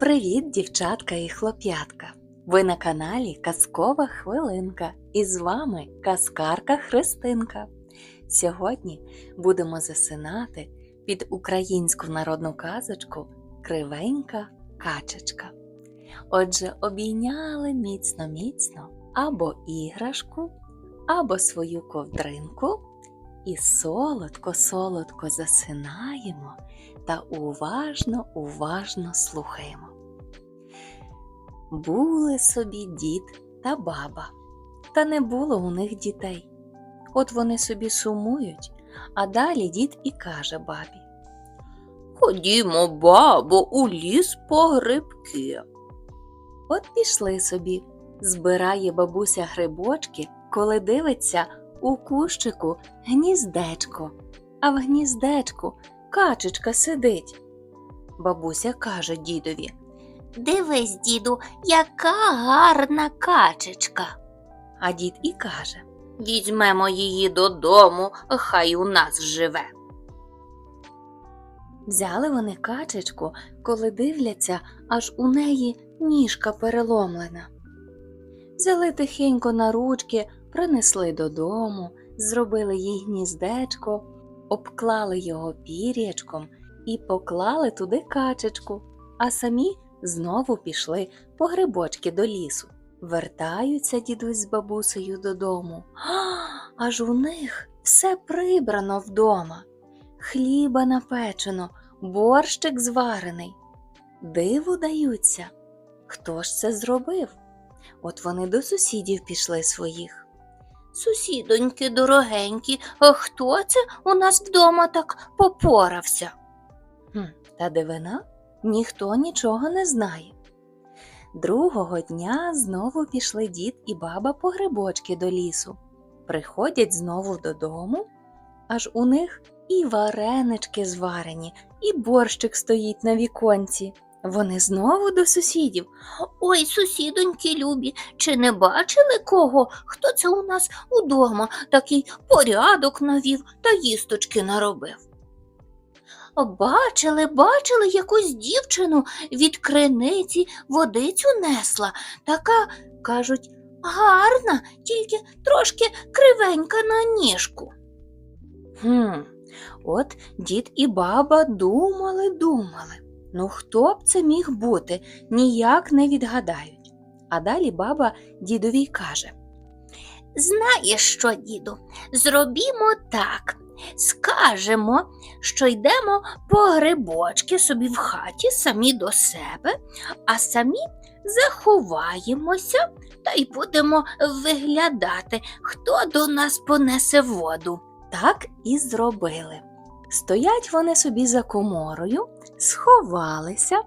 Привіт, дівчатка і хлоп'ятка! Ви на каналі Казкова Хвилинка і з вами казкарка Христинка. Сьогодні будемо засинати під українську народну казочку Кривенька качечка. Отже, обійняли міцно-міцно або іграшку, або свою ковдринку і солодко-солодко засинаємо та уважно, уважно слухаємо. Були собі дід та баба, та не було у них дітей. От вони собі сумують, а далі дід і каже бабі. Ходімо, бабо, у ліс по грибки. От пішли собі, збирає бабуся грибочки, коли дивиться у кущику гніздечко, а в гніздечку качечка сидить. Бабуся каже дідові. Дивись, діду, яка гарна качечка. А дід і каже. Візьмемо її додому, хай у нас живе. Взяли вони качечку, коли дивляться, аж у неї ніжка переломлена. Взяли тихенько на ручки, принесли додому, зробили їй гніздечко, обклали його пір'ячком і поклали туди качечку, а самі знову пішли по грибочки до лісу. Вертаються дідусь з бабусею додому. Аж у них все прибрано вдома. Хліба напечено, борщик зварений. Диву даються. Хто ж це зробив? От вони до сусідів пішли своїх. Сусідоньки дорогенькі, а хто це у нас вдома так попорався? Хм, та дивина, ніхто нічого не знає. Другого дня знову пішли дід і баба по грибочки до лісу. Приходять знову додому, аж у них і варенички зварені, і борщик стоїть на віконці. Вони знову до сусідів. Ой, сусідоньки любі, чи не бачили кого? Хто це у нас удома такий порядок навів та їсточки наробив? Бачили, бачили якусь дівчину від криниці водицю несла. Така, кажуть, гарна, тільки трошки кривенька на ніжку. Хм, от дід і баба думали, думали. Ну хто б це міг бути, ніяк не відгадають. А далі баба дідові каже. Знаєш що, діду, зробімо так. Скажемо, що йдемо по грибочки собі в хаті самі до себе, а самі заховаємося та й будемо виглядати, хто до нас понесе воду. Так і зробили. Стоять вони собі за коморою, сховалися,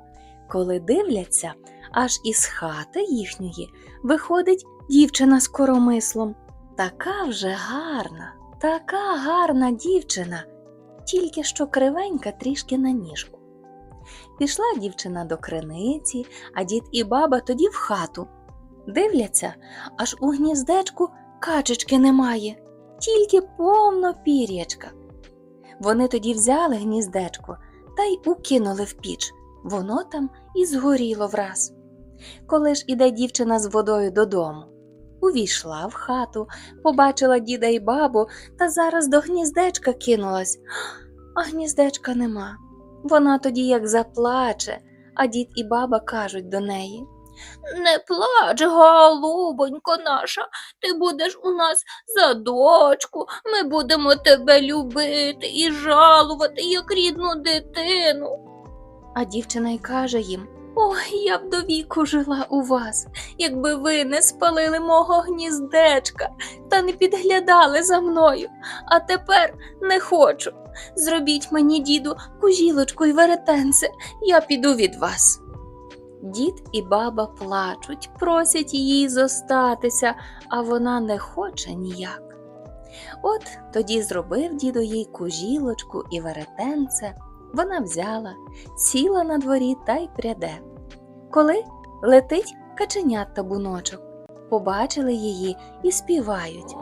коли дивляться, аж із хати їхньої виходить дівчина з коромислом. Така вже гарна, така гарна дівчина, тільки що кривенька трішки на ніжку. Пішла дівчина до криниці, а дід і баба тоді в хату. Дивляться, аж у гніздечку качечки немає, тільки повно пір'ячка. Вони тоді взяли гніздечко та й укинули в піч. Воно там і згоріло враз. Коли ж іде дівчина з водою додому, увійшла в хату, побачила діда й бабу та зараз до гніздечка кинулась, а гніздечка нема. Вона тоді як заплаче, а дід і баба кажуть до неї. Не плач, голубонько наша, ти будеш у нас за дочку, ми будемо тебе любити і жалувати, як рідну дитину. А дівчина й каже їм Ой, я б до віку жила у вас, якби ви не спалили мого гніздечка та не підглядали за мною. А тепер не хочу. Зробіть мені, діду, кужілочку й веретенце, я піду від вас. Дід і баба плачуть, просять її зостатися, а вона не хоче ніяк. От тоді зробив дідо їй кужілочку і веретенце. Вона взяла, сіла на дворі та й пряде. Коли летить каченят табуночок, побачили її і співають.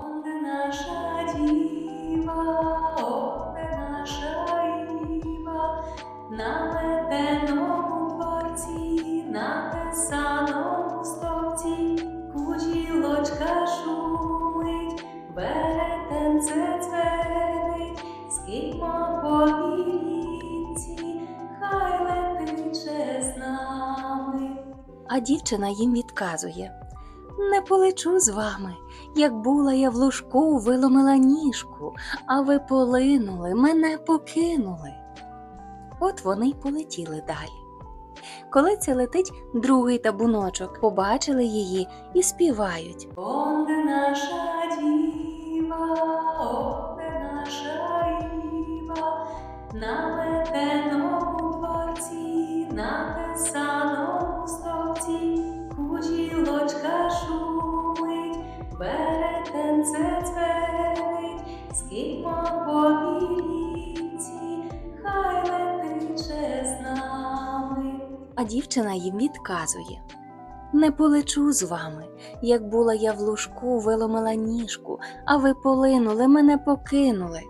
Наша діва, А дівчина їм відказує. Не полечу з вами, як була я в лужку, виломила ніжку, а ви полинули, мене покинули. От вони й полетіли далі. Коли це летить другий табуночок, побачили її і співають. Онде наша діва, онде наша іва, на А дівчина їм відказує. Не полечу з вами, як була я в лужку, виломила ніжку, а ви полинули, мене покинули.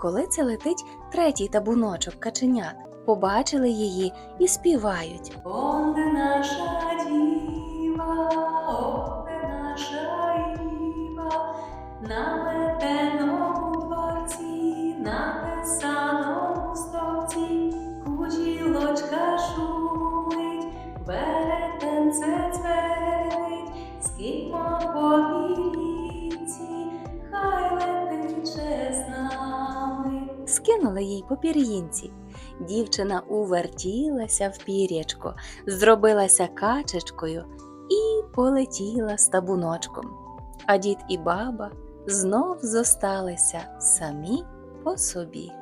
Коли це летить третій табуночок каченят, побачили її і співають. Онде наша діва, онде наша іва, на метеному Скинули їй по пір'їнці. Дівчина увертілася в пір'ячко, зробилася качечкою і полетіла з табуночком. А дід і баба знов зосталися самі по собі.